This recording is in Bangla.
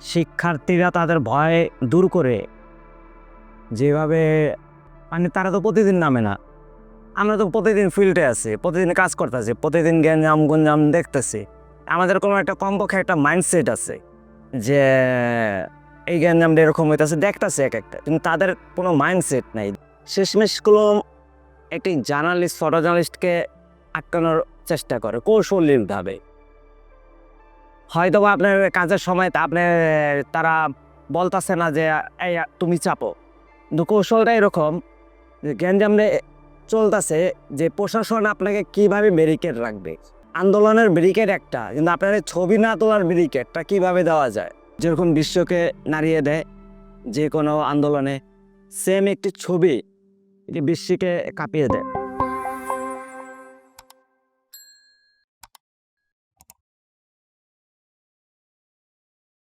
শিক্ষার্থীরা তাদের ভয় দূর করে। যেভাবে মানে তারা তো প্রতিদিন নামে না। আমরা তো প্রতিদিন ফিল্ডে আছি, প্রতিদিন কাজ করতেছি, প্রতিদিন গ্যাঞ্জাম গুঞ্জাম দেখতেছি। আমাদের কোনো একটা কমপক্ষে একটা মাইন্ডসেট আছে যে, এই গ্যাঞ্জামটা এরকম হইতেছে, দেখতেছে এক একটা। কিন্তু তাদের কোনো মাইন্ডসেট নাই। শেষমেশ কোনো একটি জার্নালিস্ট ফটো জার্নালিস্টকে আটকানোর চেষ্টা করে কৌশলীভাবে হয়তো আপনার কাজের সময় আপনি তারা বলতেছে না যে, এই, তুমি চাপো। কিন্তু কৌশলটা এরকম যে, গ্যাঞ্জামে চলতেছে যে, প্রশাসন আপনাকে কীভাবে ব্যারিকেড রাখবে? আন্দোলনের ব্যারিকেড একটা, কিন্তু আপনার ছবি না তোলার ব্যারিকেডটা কীভাবে দেওয়া যায়? যেরকম বিশ্বকে নাড়িয়ে দেয় যে কোনো আন্দোলনে সেম একটি ছবি এটি বিশ্বকে কাঁপিয়ে দেয়।